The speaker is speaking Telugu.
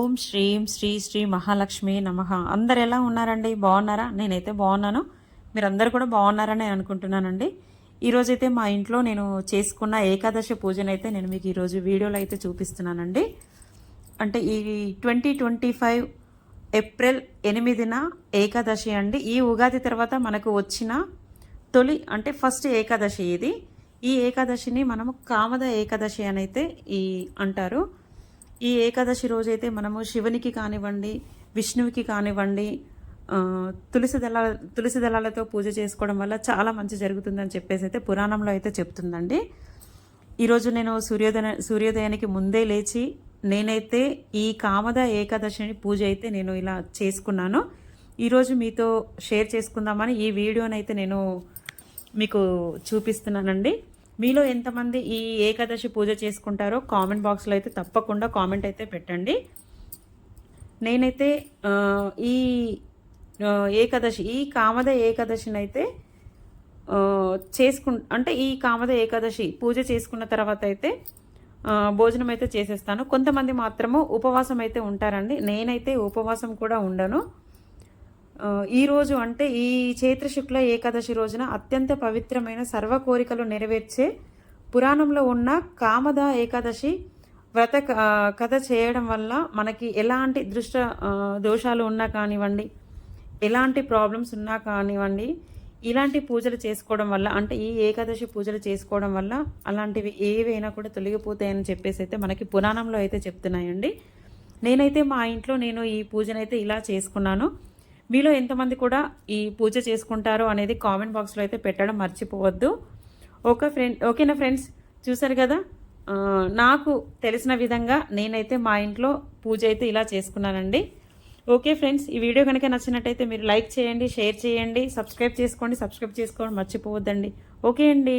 ఓం శ్రీం శ్రీ శ్రీ మహాలక్ష్మి నమ. అందరు ఎలా ఉన్నారండి? బాగున్నారా? నేనైతే బాగున్నాను. మీరందరూ కూడా బాగున్నారని అనుకుంటున్నానండి. ఈరోజైతే మా ఇంట్లో నేను చేసుకున్న ఏకాదశి పూజనైతే నేను మీకు ఈరోజు వీడియోలో అయితే చూపిస్తున్నానండి. అంటే ఈ ట్వంటీ ట్వంటీ ఫైవ్ ఏప్రిల్ ఎనిమిదిన ఏకాదశి అండి. ఈ ఉగాది తర్వాత మనకు వచ్చిన తొలి అంటే ఫస్ట్ ఏకాదశి ఇది. ఈ ఏకాదశిని మనము కామద ఏకాదశి అని అయితే ఈ అంటారు. ఈ ఏకాదశి రోజైతే మనము శివునికి కానివ్వండి విష్ణువుకి కానివ్వండి తులసి దళాల తులసి దళాలతో పూజ చేసుకోవడం వల్ల చాలా మంచి జరుగుతుందని చెప్పేసి అయితే పురాణంలో అయితే చెప్తుందండి. ఈరోజు నేను సూర్యోదయ సూర్యోదయానికి ముందే లేచి నేనైతే ఈ కామద ఏకాదశిని పూజ అయితే నేను ఇలా చేసుకున్నాను. ఈరోజు మీతో షేర్ చేసుకుందామని ఈ వీడియోనైతే నేను మీకు చూపిస్తున్నానండి. మీలో ఎంతమంది ఈ ఏకాదశి పూజ చేసుకుంటారో కామెంట్ బాక్స్లో అయితే తప్పకుండా కామెంట్ అయితే పెట్టండి. నేనైతే ఈ ఏకాదశి ఈ కామద ఏకాదశిని అయితే చేసుకు అంటే ఈ కామద ఏకాదశి పూజ చేసుకున్న తర్వాత అయితే భోజనం అయితే చేసేస్తాను. కొంతమంది మాత్రము ఉపవాసం అయితే ఉంటారండి. నేనైతే ఉపవాసం కూడా ఉండను. ఈరోజు అంటే ఈ చైత్ర శుక్ల ఏకాదశి రోజున అత్యంత పవిత్రమైన సర్వ కోరికలు నెరవేర్చే పురాణంలో ఉన్న కామద ఏకాదశి వ్రత కథ చేయడం వల్ల మనకి ఎలాంటి దృష్ట దోషాలు ఉన్నా కానివ్వండి ఎలాంటి ప్రాబ్లమ్స్ ఉన్నా కానివ్వండి ఇలాంటి పూజలు చేసుకోవడం వల్ల అంటే ఈ ఏకాదశి పూజలు చేసుకోవడం వల్ల అలాంటివి ఏవైనా కూడా తొలగిపోతాయని చెప్పేసి అయితే మనకి పురాణంలో అయితే చెప్తున్నాయండి. నేనైతే మా ఇంట్లో నేను ఈ పూజనైతే ఇలా చేసుకున్నాను. మీలో ఎంతమంది కూడా ఈ పూజ చేసుకుంటారో అనేది కామెంట్ బాక్స్లో అయితే పెట్టడం మర్చిపోవద్దు. ఓకే ఫ్రెండ్ ఓకేనా ఫ్రెండ్స్ చూసారు కదా? నాకు తెలిసిన విధంగా నేనైతే మా ఇంట్లో పూజ అయితే ఇలా చేసుకున్నానండి. ఓకే ఫ్రెండ్స్ ఈ వీడియో కనుక నచ్చినట్టయితే మీరు లైక్ చేయండి షేర్ చేయండి సబ్స్క్రైబ్ చేసుకోండి సబ్స్క్రైబ్ చేసుకోండి మర్చిపోవద్దండి. ఓకే అండి.